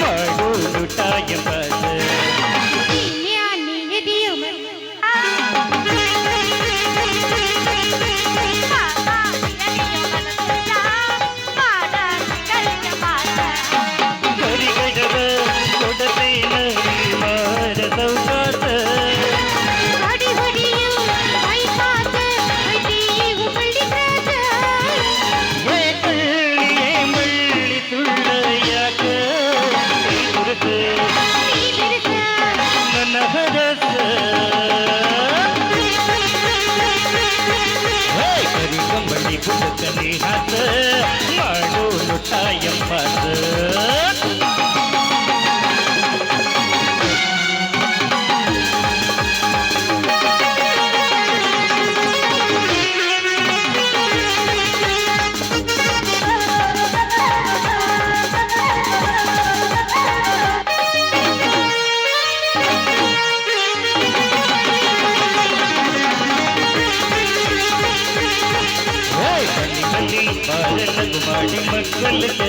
மகளுட்டாயம் பள்ளி பள்ளி பாடலுக்கு பாடி மக்களுக்கு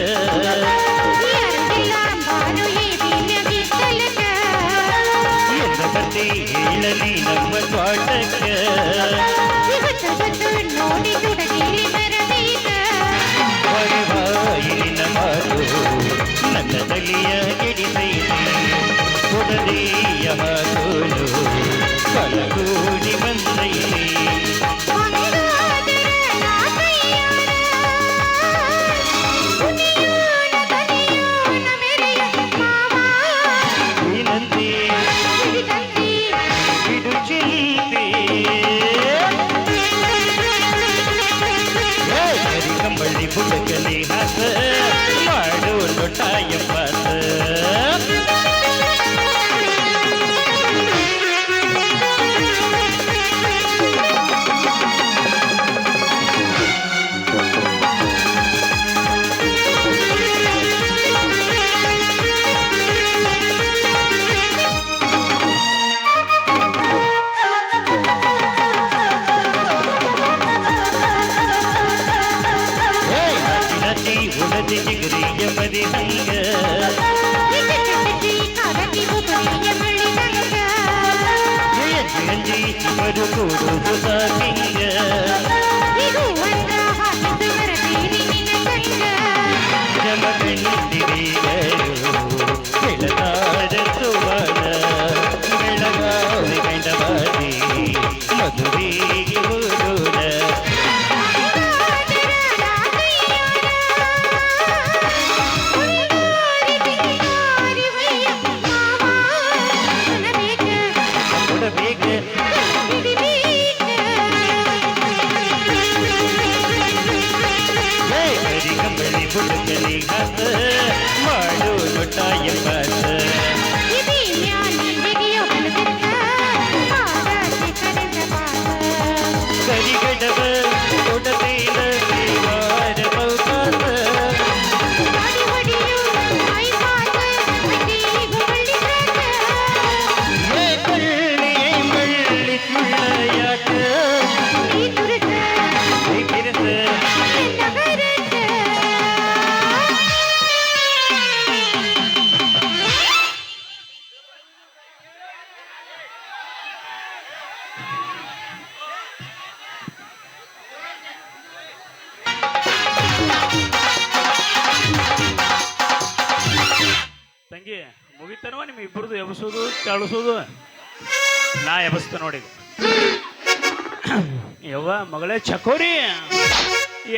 எந்த பத்தி இளநி நம்ம பாட்டக்கு வருவாயின மாறு நல்ல தலிய கிடிசை உடலிய மாறு கலகூ ಹಸಿ ಉಡದಿ ಜಿಗರಿಯ ಮದಿ ಹಂಗ ಜಯಂತಿ ಅಂಜಿ ಚಿಮರು ಕೂಡುವುದು ಸಾಕಿಂಗ ಜಮಗಂಡಿರಿಗರು ಬೆಳಗಾದ ಸುವರ್ಣ ಬೆಳಗಾವಿ ಗಂಡವಾದಿ ಮಧುರಿಗೆ ಕಳಿಸೋದು ನಾ ಎಬಸ್ತು ನೋಡಿ ಯವ್ವ ಮಗಳೇ ಚಕೋರಿ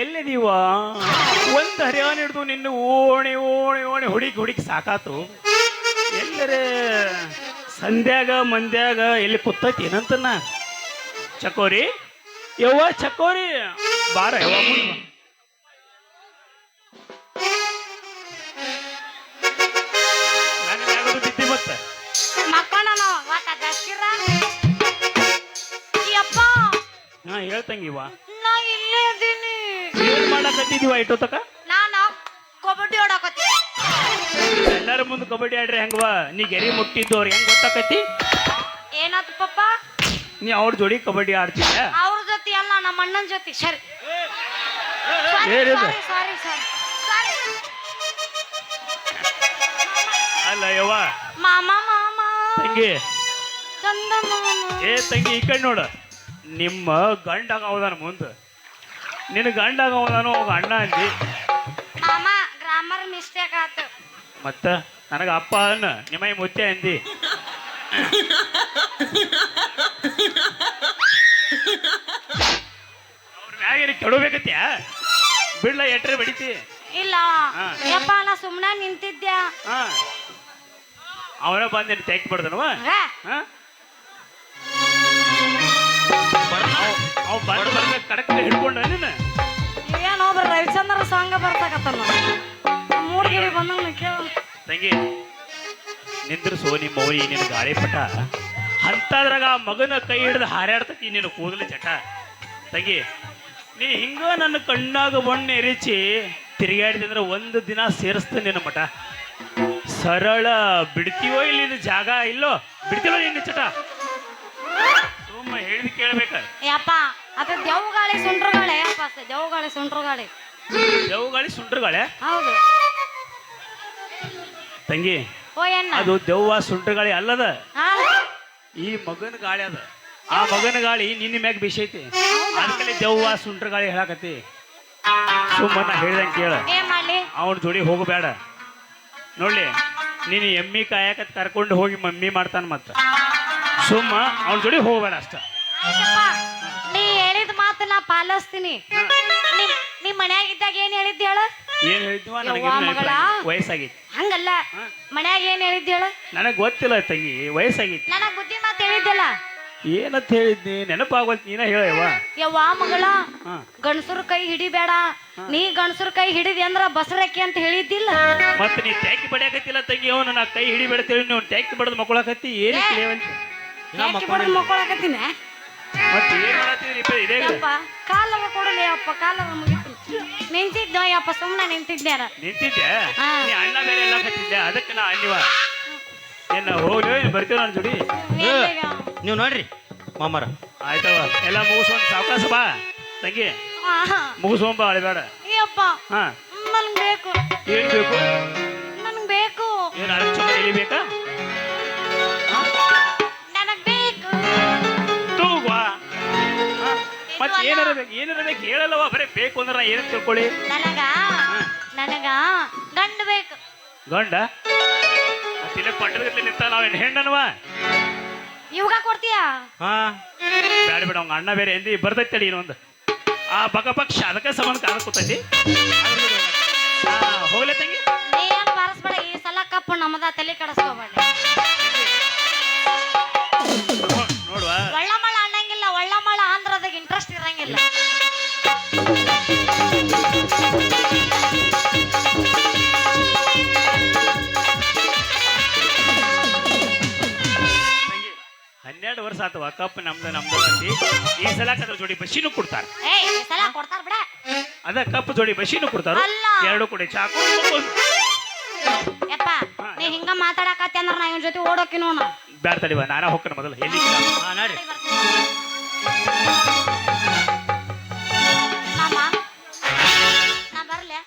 ಎಲ್ಲಿದೀವ ಒಂದು ಹರಿಯಾಣ ಹಿಡಿದು ನಿನ್ನ ಓಣಿ ಓಣಿ ಓಣಿ ಹುಡುಕಿ ಹುಡುಕಿ ಸಾಕಾತು. ಎಲ್ಲರೇ ಸಂಧ್ಯಾಗ ಮಂದ್ಯಾಗ ಎಲ್ಲಿ ಕುತ್ತೈತಿ ಏನಂತನ? ಚಕೋರಿ ಯವ್ವ ಚಕೋರಿ ಬಾರ, ಯವ್ವ ಹೇಳ್ತಂಗಿವ ನಾ ಇಲ್ಲೇ ಇದೀನಿ ಏನ್ ಮಾಡಕತ್ತಿದೀವ ಇಟ್ಟೋತಕ ನಾನು ಕಬಡ್ಡಿ ಆಡಕತ್ತೀನಿ. ಎಲ್ಲರ ಮುಂದೆ ಕಬಡ್ಡಿ ಆಡ್ರಿ ಹೆಂಗವ ನೀ ಗೆರಿ ಮುಟ್ಟಿದ್ದವ್ರು ಹೆಂಗ್ ಗೊತ್ತಾಕತಿ ಏನಾತು ಪಪ್ಪ? ನೀ ಅವ್ರ ಜೋಡಿ ಕಬಡ್ಡಿ ಆಡ್ತೀಯ? ಅವ್ರ ಜೊತೆ ಅಲ್ಲ ನಮ್ಮ ಅಣ್ಣನ ಜೊತೆ. ಸರಿ. ಏನಿದು ಸಾರಿ ಸಾರಿ. ಸಾರಿ. ಅಲ್ಲ ಯವ್ವ. ಮಾಮ ಮಾಮ. ತಂಗಿ. ಚಂದ ಮಾಮ. ಏ ತಂಗಿ ಈ ಕಡೆ ನೋಡ. ನಿಮ್ಮ ಗಂಡಾಗ ಆಗವದಾನ ಮುಂದೆ. ನಿನ್ನ ಗಂಡಾಗ ಆಗವದಾನು ಅವಾಗ ಅಣ್ಣ ಅಂದಿ. ಮಾಮ ಗ್ರಾಮರ್ ಮಿಸ್ಟೇಕ್ ಆತು. ಮತ್ತ ನನಗ ಅಪ್ಪ ಅನ್ನ ನಿಮ್ಮೈ ಮುತ್ತೆ ಅಂದಿ. ಅವ್ರ ಮ್ಯಾಗ ಕೆಡಬೇಕತ್ಯಾ? ಬಿಡ್ಲ ಎಟ್ರೆ ಬಡಿತಿ? ಇಲ್ಲ. ಯಪ್ಪ ನಾ ಸುಮ್ಮನೆ ನಿಂತಿದ್ಯಾ? ಹಾ. ಅವನ ಬಂದು ತೆಗ್ ಬಿಡ್ದನವ? ಹೇ, ಅವ್ ಬಂದು ಬರ್ಬೇಕು ಕಡಕ್ ಹಿಡ್ಕೊಂಡ ನೀನು? ಏನೋ ಒಬ್ರು ರವಿಚಂದ್ರ ಸಾಂಗ ಬರ್ತಕತ್ತಲ್ಲ ಮೂರ್ಗಿರಿ ಬಂದಂಗ ಕೇಳ ತಂಗಿ ನಿಂದ್ರ ನಿಮ್ಮ ಮೌರಿ ನಿನ್ನ ಗಾಳಿಪಟ ಅಂತದ್ರಾಗ ಆ ಮಗನ ಕೈ ಹಿಡಿದು ಹಾರಾಡ್ತತಿ ನಿನ್ನ ಕೂದಲು ಚಟ ತಂಗಿ ನೀ ಹಿಂಗ ನನ್ನ ಕಣ್ಣಾಗ ಬಣ್ಣ ಎರಿಚಿ ತಿರುಗಾಡಿದ್ರೆ ಒಂದು ದಿನ ಸೇರಿಸ್ತೇನೆ ನಿನ್ನ ಮಠ. ಸರಳ ಬಿಡ್ತೀವೋ ಇಲ್ಲಿ ಇದು ಜಾಗ ಇಲ್ಲೋ? ಬಿಡ್ತೀವೋ ನಿನ್ನ ಚಟ ಸುಮ್ಮ ಹೇಳಿದ್ ಕೇಳ್ಬೇಕ ಯಪ್ಪ ಅದು ಗಾಳಿ ಸುಂಟ್ರ ಗಾಳಿ ಯಪ್ಪ ದೆವ್ ಗಾಳಿ ಸುಂಟ್ರ ಗಾಳಿ ದೆವ್ಗಾಳಿ ಸುಂಟ್ರಗಾಳೆ? ಹೌದು. ತಂಗಿ ಓ ಎನ್ನ ಅದು ದೆವ್ವ ಸುಂಟ್ರಗಾಳಿ ಅಲ್ಲದ. ಈ ಮಗನ ಗಾಳಿ ಅದ. ಆ ಮಗನ ಗಾಳಿ ನಿನ್ನ ಮ್ಯಾಗ ಬಿಸೈತಿ. ಅದಕ್ಕೆ ದೆವ್ವ ಸುಂಟ್ರಗಾಳಿ ಹೇಳಕತ್ತಿ. ಸುಮ್ಮನ ಹೇಳ್ದಂಗೆ ಕೇಳ. ಏನ್ ಮಾಡ್ಲಿ. ಅವನ ಜೋಡಿ ಹೋಗಬೇಡ. ನೋಡ್ಲಿ ನೀನು ಎಮ್ಮಿ ಕಾಯಕತ್ ಕರ್ಕೊಂಡು ಹೋಗಿ ಮಮ್ಮಿ ಮಾಡ್ತಾನ ಮತ್ತ. ಸುಮ್ಮ ಅವನ ಜೋಡಿ ಹೋಗಬೇಡ ಅಷ್ಟ. ನೀ ಹೇಳಿದ ಮಾತು ನಾ ಪಾಲಿಸ್ತೀನಿ. ನಿಮ್ ಮನ್ಯಾಗ ಇದ್ದಾಗ ಏನ್ ಹೇಳಿದ್ದೆ ಹೇಳ? ಏನ್ ಹೇಳಿದ್ವ? ನನಗೆ ಮಗಳ. ವಯಸ್ಸಾಗೈತಿ. ಹಂಗಲ್ಲ. ಮನ್ಯಾಗ ಏನ್ ಹೇಳಿದ್ದೆ ಹೇಳ? ನನಗೆ ಗೊತ್ತಿಲ್ಲ ತಂಗಿ ವಯಸ್ಸಾಗಿತ್ತು ನನಗ್ ಬುದ್ಧಿ ಮಾತು ಹೇಳಿದ್ದೆಲ್ಲ ಏನಂತ ಹೇಳಿದ್ನಿ? ನೆನಪಾಗೋತ್ ನೀನ ಹೇಳವ ಯವ್ವಾ. ಮಗಳ ಹಾ. ಗಂಡಸರ ಕೈ ಹಿಡಿಬೇಡ. ನೀ ಗಂಡಸರ ಕೈ ಹಿಡಿದಿ ಅಂದ್ರ ಬಸರಕ್ಕೆ ಅಂತ ಹೇಳಿದ್ದಿಲ್ಲ? ಮತ್ತೆ ನೀ ಟ್ಯಾಕಿ ಬಡಿಯಾಕತ್ತಿಲ್ಲ ತಂಗಿ ಅವನು ನಾ ಕೈ ಹಿಡಿಬೇಡ್ತೇಳಿ ನೀವು ಟ್ಯಾಕಿ ಬಡದ್ ಮಕ್ಕಳಾಕತ್ತಿ ಏನ್ ತಿಳಿಯವಂತ ಮಕ್ಕೊಳಕತ್ತೀನಿ? ಮತ್ತೆ ಏನ್ ಮಾಡತ್ತೀರಿ ಇಪ್ಪ ಇದೇ ಯಪ್ಪ ಕಾಲವ ಕೊಡಲಿ ಅಪ್ಪ ಕಾಲವ ಮುಗಿತು. ಸುಮ್ಮನೆ ನಿಂತಿದ್ದೆ ನಿಂತಿದ್ದೆ ಹಾ. ನೀ ಅಣ್ಣ ಬೇರೆ ಎಲ್ಲ ಕತ್ತಿದ್ದೆ ಅದಕ್ಕೆ ನಾ ಅಲ್ಲಿವ. ಏನ ಹೋಗ್ಲಿ ಬರ್ತೀವ ನನ್ನ ಜೋಡಿ. ನೀವು ನೋಡ್ರಿ ಮಾಮರ. ಆಯ್ತವ. ಎಲ್ಲ ಮುಗಿಸ್ಕೊಂಡ್ ಸಾವಕಾಶ ಬಾ ತಂಗಿ. ಮುಗಿಸ್ಕೊಂಬ ಅಳಿಬೇಡ. ಯಪ್ಪ ಹಾ. ನನ್ಗ್ ಬೇಕು. ಏನ್ ಬೇಕು? ನನಗೆ ಬೇಕು. ಏನ್ ಎಲಿಬೇಕಾ ಮತ್ತೆ ಏನಾರ ಬೇಕು ಏನಾರ ಬೇಕು ಹೇಳಲ್ಲವ ಬರೇ ಬೇಕು ಅಂದ್ರೆ ಏನ್ ತಿಳ್ಕೊಳ್ಳಿ. ನನಗ ನನಗ ಗಂಡ ಬೇಕು. ಗಂಡ? ತಿನ್ನ ಪಟ್ಟದಗತ್ಲೆ ನಿಂತ ನಾವೇನ್ ಹೆಣ್ಣನವ? ಇವಾಗ ಕೊಡ್ತೀಯಾ? ಹಾ. ಬೇಡ ಬೇಡ ಅವ್ನ ಅಣ್ಣ ಬೇರೆ ಎಂದಿ ಬರ್ತೈತಿ ತಡಿ ಇನ್ನೊಂದು. ಆ ಬಕ ಪಕ್ಷ ಅದಕ್ಕೆ ಸಂಬಂಧ ಕಾಣ ಕೂತೈತಿ. ಹೋಗ್ಲೆ ತಂಗಿ. ನೀ ಏನ್ ಬಾರಿಸ್ಬೇಡ ಈ ಸಲ ಕಪ್ಪು ನಮ್ಮದ ತಲೆ ಕೆಡಿಸ್ಕೋಬೇಡ. ವರ್ಷ ಅಥವಾ ಕಪ್ ನಮ್ದ ನಮ್ದ ಅಂತಿ ಈ ಸಲ ಅದ್ರ ಜೋಡಿ ಬಸ್ಸಿನೂ ಕೊಡ್ತಾರ. ಏಯ್ ಈ ಸಲ ಕೊಡ್ತಾರ ಬಿಡ. ಅದ ಕಪ್ ಜೋಡಿ ಬಸ್ಸಿನೂ ಕೊಡ್ತಾರ. ಅಲ್ಲ. ಎರಡು ಕೊಡಿ ಚಾಕು. ಯಪ್ಪ ನೀ ಹಿಂಗ ಮಾತಾಡಕತ್ತೆ ಅಂದ್ರ ನಾ ಇವನ್ ಜೊತೆ ಓಡೋಕಿ ನೋಣ ತಡಿವ ನಾನ ಹೋಗ್ತಾನೆ ಮೊದಲು. ಹೇಳಿ ಹಾ ನಾಡಿ ಮಾಮ ನಾ ಬರ್ಲೆ.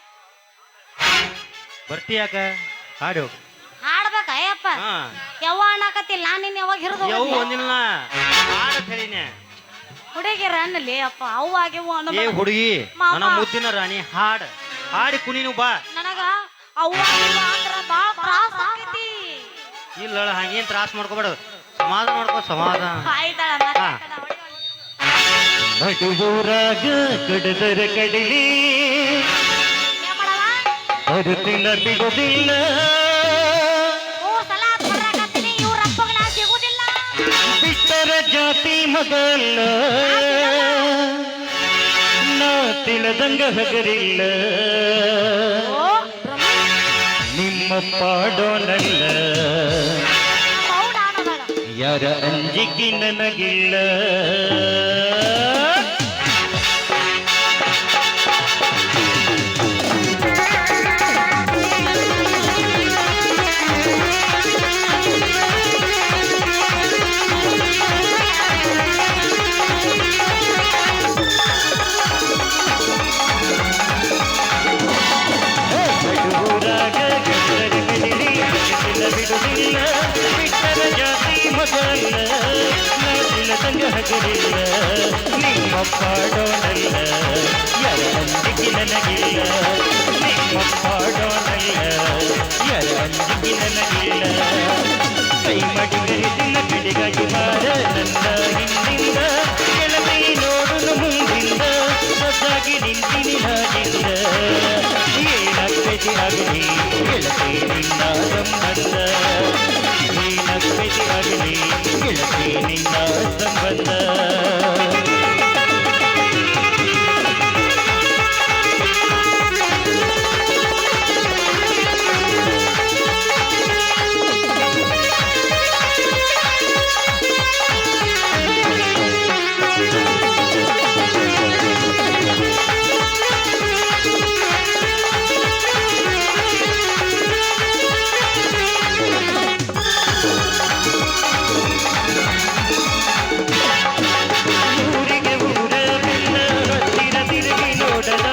ಬರ್ತಿ ಹಾಡು ಹಾಡಿ. ಹೋಗು ನಿನ್ನ ನಾನ್ ನಿನ್ ಯಾವಾಗ ಹಿರಿದು ಯವ್ ಒಂದಿಲ್ಲ ಹಾಡತ್ ಹೇಳಿನೆ ಹುಡುಗಿರ ಅನ್ನಲಿ ಅಪ್ಪ ಅವ್ವ ಆಗ್ಯವ ಏ ಅನ್ನಬೇಡ. ಹುಡುಗಿ. ನನ್ನ ಮುದ್ದಿನ ರಾಣಿ ಹಾಡ್. ಹಾಡಿ ಕುಣಿನು ಬಾ. ನನಗ ಅವು ಆಗ್ಯವ ಅಂದ್ರ ಬಾಳ ತ್ರಾಸ ಆಕೈತಿ. ಇಲ್ಲ ಹಂಗೇನ್ ತ್ರಾಸ ಮಾಡ್ಕೋಬೇಡ. ಸಮಾಧಾನ ಮಾಡ್ಕೋ ಸಮಾಧಾನ. ಆಯ್ತಾಳ ಹಾ. ನಡುವೂರಾಗ ಕಡದರ ಕಡಲಿ. ಬಿಡುದಿಲ್ಲ. ಬಿಟ್ಟರ ಜಾತಿ ಮಗಲ್ಲ. ನಾ ತಿಳದಂಗ ಹಗರಿಲ್ಲ. ನಿಮ್ಮ ಪಾಡೋನಲ್ಲ ಯಾರ ಅಂಜಿಕೆ ನನಗಿಲ್ಲ. ಹಗರಿಲ್ಲ ನಿಮ್ಮ ಪಾಡೋನಲ್ಲ ಯಾರ ಅಂಜಿಗೆ ನನಗಿಲ್ಲ ನಿಮ್ಮ ಪಾಡೋನಲ್ಲ ಯಾರ ನನಗಿಲ್ಲ ಕೈ ಮಡಿಗರಿಸಿನ ಕಡೆಗಾಗಿ ಬಾರ ನನ್ನ உடன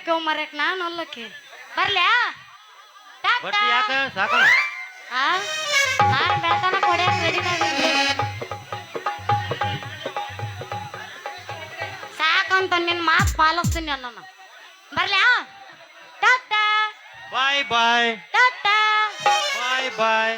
ಒಳಗಿದ್ದ ಕೌ ಮರಕ್ ನಾನು ಅಲ್ಲಕ್ಕೆ ಬರ್ಲ್ಯಾ? ಬರ್ತಿ ಯಾಕ? ಸಾಕಣ. ಆ? ನಾನು ಬೆಳತನ ಕೊಡ್ಯಾಕ ರೆಡಿ ಸಾಕಂತ ನಿನ್ ಮಾತು ಪಾಲಿಸ್ತೀನಿ ಅಣ್ಣ ಬರ್ಲ್ಯಾ? ಟಾಟಾ ಬಾಯ್ ಬಾಯ್. ಟಾಟಾ ಬಾಯ್ ಬಾಯ್.